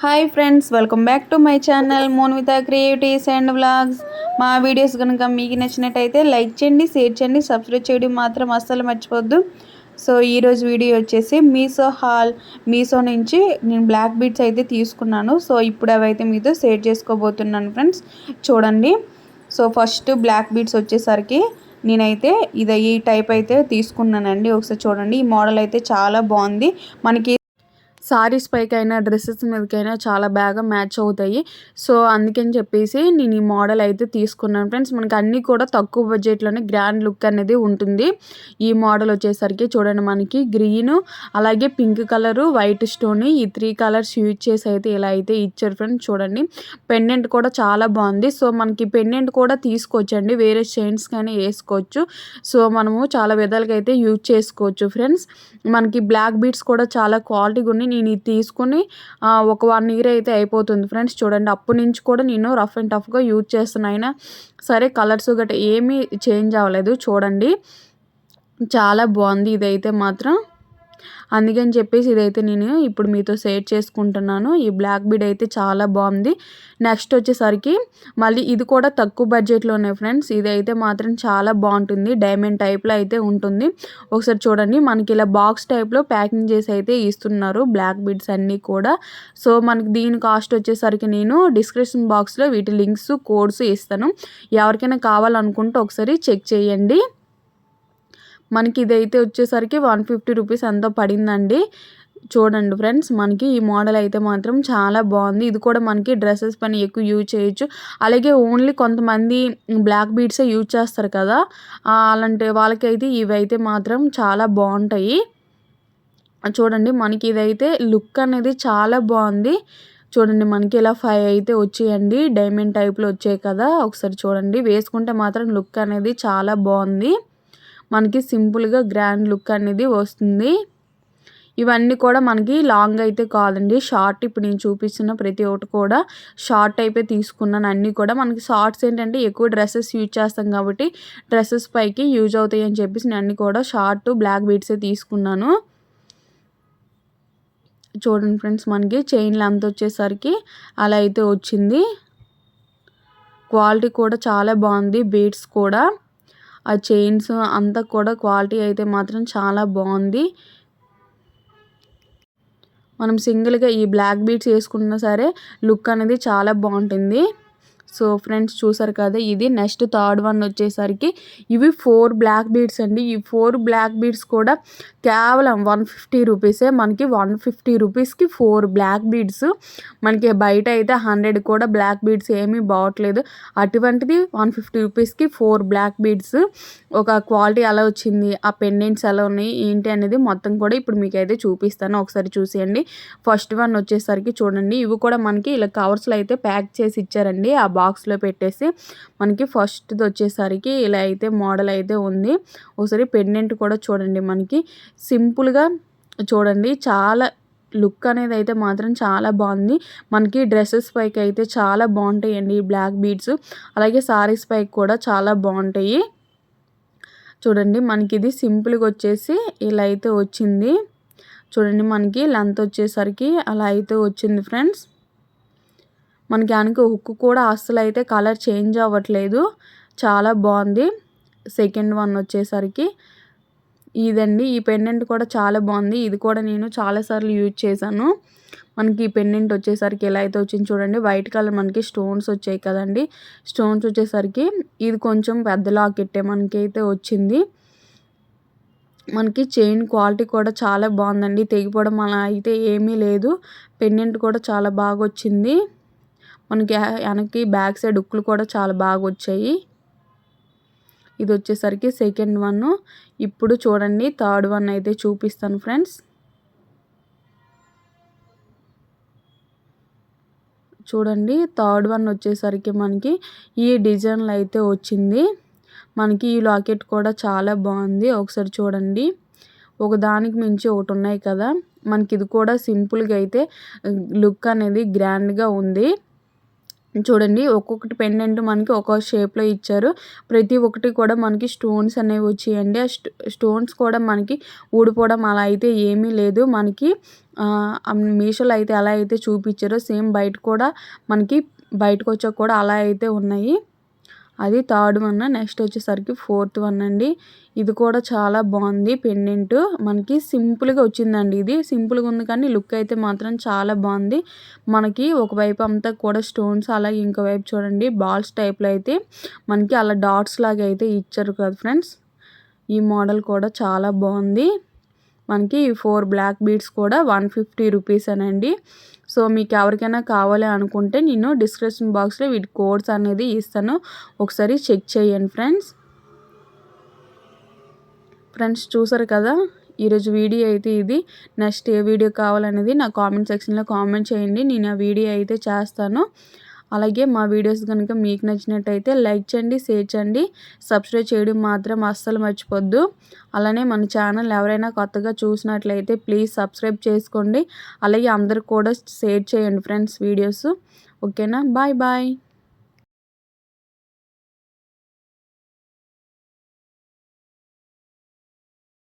Hi friends welcome back to my channel Monvitha creatives and vlogs మా videos కనుక మీకు నచ్చినట్టయితే లైక్ చేయండి షేర్ చేయండి సబ్స్క్రైబ్ చేయడం మాత్రం అస్సలు మర్చిపోద్దు. సో ఈరోజు వీడియో వచ్చేసి మీషో హాల్ మీషో నుంచి నేను బ్లాక్ బీట్స్ అయితే తీసుకున్నాను. సో ఇప్పుడు అవైతే మీతో షేర్ చేసుకోబోతున్నాను ఫ్రెండ్స్ చూడండి. సో ఫస్ట్ బ్లాక్ బీట్స్ వచ్చేసరికి నేనైతే ఇది ఈ టైప్ అయితే తీసుకున్నానండి. ఒకసారి చూడండి. ఈ మోడల్ అయితే చాలా బాగుంది. మనకి సారీస్ పైకైనా డ్రెస్సెస్ మీదకైనా చాలా బాగా మ్యాచ్ అవుతాయి. సో అందుకని చెప్పేసి నేను ఈ మోడల్ అయితే తీసుకున్నాను. ఫ్రెండ్స్ మనకి అన్నీ కూడా తక్కువ బడ్జెట్లోనే గ్రాండ్ లుక్ అనేది ఉంటుంది. ఈ మోడల్ వచ్చేసరికి చూడండి మనకి గ్రీన్ అలాగే పింక్ కలరు వైట్ స్టోన్ ఈ త్రీ కలర్స్ యూజ్ చేసి అయితే ఇలా అయితే ఇచ్చారు ఫ్రెండ్స్ చూడండి. పెండెంట్ కూడా చాలా బాగుంది. సో మనకి పెండెంట్ కూడా తీసుకోవచ్చండి. వేరే చైన్స్ కానీ వేసుకోవచ్చు. సో మనము చాలా విధాలుగా అయితే యూజ్ చేసుకోవచ్చు ఫ్రెండ్స్. మనకి బ్లాక్ బీట్స్ కూడా చాలా క్వాలిటీగా ఉన్నాయి. నేను ఇది తీసుకుని ఒక వన్ ఇయర్ అయితే అయిపోతుంది ఫ్రెండ్స్ చూడండి అప్పటి నుంచి కూడా నేను రఫ్ అండ్ టఫ్గా యూజ్ చేస్తున్నా. అయినా సరే కలర్స్ గట్రా ఏమీ చేంజ్ అవ్వలేదు. చూడండి చాలా బాగుంది ఇదైతే మాత్రం. అందుకని చెప్పేసి ఇదైతే నేను ఇప్పుడు మీతో షేర్ చేసుకుంటున్నాను. ఈ బ్లాక్ బీడ్ అయితే చాలా బాగుంది. నెక్స్ట్ వచ్చేసరికి మళ్ళీ ఇది కూడా తక్కువ బడ్జెట్లోనే ఫ్రెండ్స్. ఇదైతే మాత్రం చాలా బాగుంటుంది. డైమండ్ టైప్లో అయితే ఉంటుంది. ఒకసారి చూడండి. మనకి ఇలా బాక్స్ టైప్లో ప్యాకింగ్ చేసి అయితే ఇస్తున్నారు బ్లాక్ బీడ్స్ అన్నీ కూడా. సో మనకి దీని కాస్ట్ వచ్చేసరికి నేను డిస్క్రిప్షన్ బాక్స్లో వీటి లింక్స్ కోడ్స్ ఇస్తాను. ఎవరికైనా కావాలనుకుంటే ఒకసారి చెక్ చేయండి. మనకి ఇదైతే వచ్చేసరికి వన్ ఫిఫ్టీ రూపీస్ ఎంతో పడిందండి. చూడండి ఫ్రెండ్స్ మనకి ఈ మోడల్ అయితే మాత్రం చాలా బాగుంది. ఇది కూడా మనకి డ్రెస్సెస్ పని ఎక్కువ యూజ్ చేయొచ్చు. అలాగే ఓన్లీ కొంతమంది బ్లాక్ బీడ్సే యూజ్ చేస్తారు కదా. అలాంటి వాళ్ళకైతే ఇవైతే మాత్రం చాలా బాగుంటాయి. చూడండి మనకి ఇదైతే లుక్ అనేది చాలా బాగుంది. చూడండి మనకి ఇలా ఫైవ్ అయితే వచ్చాయండి. డైమండ్ టైప్లో వచ్చాయి కదా. ఒకసారి చూడండి వేసుకుంటే మాత్రం లుక్ అనేది చాలా బాగుంది. మనకి సింపుల్గా గ్రాండ్ లుక్ అనేది వస్తుంది. ఇవన్నీ కూడా మనకి లాంగ్ అయితే కాదండి. షార్ట్ ఇప్పుడు నేను చూపిస్తున్న ప్రతి ఒక్కటి కూడా షార్ట్ అయిపోయి తీసుకున్నాను. అన్నీ కూడా మనకి షార్ట్స్ ఏంటంటే ఎక్కువ డ్రెస్సెస్ యూజ్ చేస్తాం కాబట్టి డ్రెస్సెస్ పైకి యూజ్ అవుతాయి అని చెప్పేసి నేను అన్నీ కూడా షార్ట్ బ్లాక్ బీట్సే తీసుకున్నాను. చూడండి ఫ్రెండ్స్ మనకి చైన్ లెంత్ వచ్చేసరికి అలా అయితే వచ్చింది. క్వాలిటీ కూడా చాలా బాగుంది. బీట్స్ కూడా ఆ చైన్స్ అంతా కూడా క్వాలిటీ అయితే మాత్రం చాలా బాగుంది. మనం సింగిల్గా ఈ బ్లాక్ బీట్స్ వేసుకున్నా సరే లుక్ అనేది చాలా బాగుంటుంది. సో ఫ్రెండ్స్ చూసారు కదా ఇది నెక్స్ట్ థర్డ్ వన్ వచ్చేసరికి ఇవి ఫోర్ బ్లాక్ బీడ్స్ అండి. ఈ ఫోర్ బ్లాక్ బీడ్స్ కూడా కేవలం వన్ ఫిఫ్టీ రూపీసే. మనకి వన్ ఫిఫ్టీ రూపీస్కి ఫోర్ బ్లాక్ బీడ్స్. మనకి బయట అయితే హండ్రెడ్ కూడా బ్లాక్ బీడ్స్ ఏమీ బాగట్లేదు అటువంటిది వన్ ఫిఫ్టీ రూపీస్కి ఫోర్ బ్లాక్ బీడ్స్. ఒక క్వాలిటీ ఎలా వచ్చింది ఆ పెండెంట్స్ ఎలా ఉన్నాయి ఏంటి అనేది మొత్తం కూడా ఇప్పుడు మీకు అయితే చూపిస్తాను. ఒకసారి చూసేయండి. ఫస్ట్ వన్ వచ్చేసరికి చూడండి. ఇవి కూడా మనకి ఇలా కవర్స్లో అయితే ప్యాక్ చేసి ఇచ్చారండి. ఆ బాక్స్లో పెట్టేసి మనకి ఫస్ట్ది వచ్చేసరికి ఇలా అయితే మోడల్ అయితే ఉంది. ఒకసారి పెండెంట్ కూడా చూడండి మనకి. సింపుల్గా చూడండి చాలా లుక్ అనేది అయితే మాత్రం చాలా బాగుంది. మనకి డ్రెస్సెస్ పైకి అయితే చాలా బాగుంటాయండి ఈ బ్లాక్ బీడ్స్. అలాగే సారీస్ పైకి కూడా చాలా బాగుంటాయి. చూడండి మనకి ఇది సింపుల్గా వచ్చేసి ఇలా అయితే వచ్చింది. చూడండి మనకి లెంత్ వచ్చేసరికి అలా అయితే వచ్చింది ఫ్రెండ్స్. మనకి అనుకు హుక్ కూడా అస్సలు అయితే కలర్ చేంజ్ అవ్వట్లేదు. చాలా బాగుంది. సెకండ్ వన్ వచ్చేసరికి ఇదండి. ఈ పెండెంట్ కూడా చాలా బాగుంది. ఇది కూడా నేను చాలాసార్లు యూజ్ చేశాను. మనకి ఈ పెండెంట్ వచ్చేసరికి ఎలా అయితే వచ్చింది చూడండి. వైట్ కలర్ మనకి స్టోన్స్ వచ్చాయి కదండి. స్టోన్స్ వచ్చేసరికి ఇది కొంచెం పెద్ద లాకెట్టే మనకి అయితే వచ్చింది. మనకి చైన్ క్వాలిటీ కూడా చాలా బాగుందండి. తెగిపోవడం అలా అయితే ఏమీ లేదు. పెండెంట్ కూడా చాలా బాగా వచ్చింది. మనకి వెనక్కి బ్యాక్ సైడ్ ఉక్కులు కూడా చాలా బాగా వచ్చాయి. ఇది వచ్చేసరికి సెకండ్ వన్. ఇప్పుడు చూడండి థర్డ్ వన్ అయితే చూపిస్తాను ఫ్రెండ్స్. చూడండి థర్డ్ వన్ వచ్చేసరికి మనకి ఈ డిజైన్లు అయితే వచ్చింది. మనకి ఈ లాకెట్ కూడా చాలా బాగుంది. ఒకసారి చూడండి. ఒకదానికి మించి ఒకటి ఉన్నాయి కదా. మనకి ఇది కూడా సింపుల్గా అయితే లుక్ అనేది గ్రాండ్గా ఉంది. చూడండి ఒక్కొక్కటి పెండెంట్ మనకి ఒక్కొక్క షేప్లో ఇచ్చారు. ప్రతి ఒక్కటి కూడా మనకి స్టోన్స్ అనేవి వచ్చాయండి. ఆ స్టోన్స్ కూడా మనకి ఊడిపోవడం అలా అయితే ఏమీ లేదు. మనకి మీషోలో అయితే ఎలా అయితే చూపించారో. సేమ్ బయట కూడా మనకి బయటకు వచ్చాక కూడా అలా అయితే ఉన్నాయి. అది థర్డ్ వన్. నెక్స్ట్ వచ్చేసరికి ఫోర్త్ వన్ అండి. ఇది కూడా చాలా బాగుంది పెండెంట్ మనకి సింపుల్గా వచ్చిందండి ఇది. సింపుల్గా ఉంది కానీ లుక్ అయితే మాత్రం చాలా బాగుంది. మనకి ఒకవైపు అంతా కూడా స్టోన్స్ అలాగే ఇంకోవైపు చూడండి బాల్స్ టైప్లో అయితే మనకి అలా డాట్స్ లాగా అయితే ఇచ్చారు కదా ఫ్రెండ్స్. ఈ మోడల్ కూడా చాలా బాగుంది. మనకి ఫోర్ బ్లాక్ బీడ్స్ కూడా వన్ ఫిఫ్టీ రూపీస్ అనండి. సో మీకు ఎవరికైనా కావాలి అనుకుంటే నేను డిస్క్రిప్షన్ బాక్స్లో వీటి కోడ్స్ అనేది ఇస్తాను. ఒకసారి చెక్ చేయండి ఫ్రెండ్స్. ఫ్రెండ్స్ చూసారు కదా? ఈరోజు వీడియో అయితే ఇది. నెక్స్ట్ ఏ వీడియో కావాలనేది నా కామెంట్ సెక్షన్లో కామెంట్ చేయండి. నేను ఆ వీడియో అయితే చేస్తాను. అలాగే మా వీడియోస్ కనుక మీకు నచ్చినట్టయితే లైక్ చేయండి షేర్ చేయండి. సబ్స్క్రైబ్ చేయడం మాత్రం అస్సలు మర్చిపోద్దు. అలానే మన ఛానల్ ఎవరైనా కొత్తగా చూసినట్లయితే ప్లీజ్ సబ్స్క్రైబ్ చేసుకోండి. అలాగే అందరికి కూడా షేర్ చేయండి ఫ్రెండ్స్ వీడియోస్. ఓకేనా? Bye bye.